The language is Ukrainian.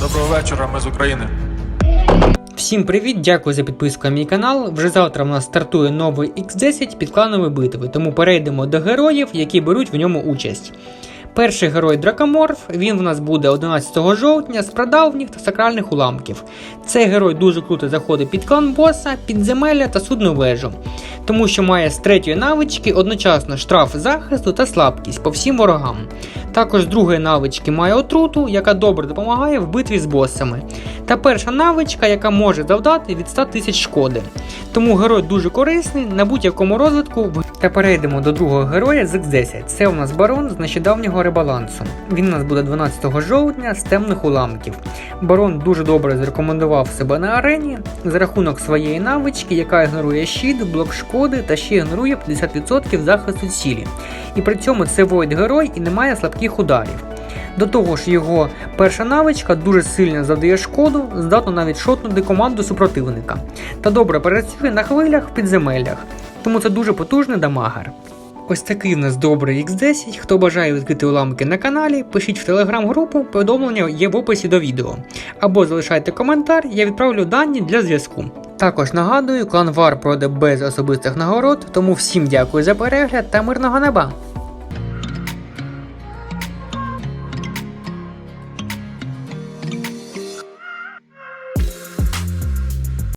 Доброго вечора, ми з України. Всім привіт, дякую за підписку на мій канал. Вже завтра в нас стартує новий X10 під кланові битви, тому перейдемо до героїв, які беруть в ньому участь. Перший герой Дракоморф, він в нас буде 11 жовтня з прадавніх та сакральних уламків. Цей герой дуже круто заходить під клан боса, підземелля та судну вежу, тому що має з третьої навички одночасно штраф захисту та слабкість по всім ворогам. Також з другої навички має отруту, яка добре допомагає в битві з босами. Та перша навичка, яка може завдати від 100 тисяч шкоди. Тому герой дуже корисний на будь-якому розвитку. Та перейдемо до другого героя з X10. Це у нас барон з нещодавнього ребалансу. Він у нас буде 12 жовтня з темних уламків. Барон дуже добре зарекомендував себе на арені за рахунок своєї навички, яка ігнорує щит, блок та ще ігнорує 50% захисту цілі. І при цьому це воїд герой і не має слабких ударів. До того ж, його перша навичка дуже сильно завдає шкоду, здатна навіть шотнути команду супротивника. Та добре працює на хвилях в підземеллях, тому це дуже потужний дамагер. Ось такий в нас добрий X10. Хто бажає відкрити уламки на каналі, пишіть в телеграм-групу, повідомлення є в описі до відео. Або залишайте коментар, я відправлю дані для зв'язку. Також нагадую, клан Вар без особистих нагород, тому всім дякую за перегляд та мирного неба!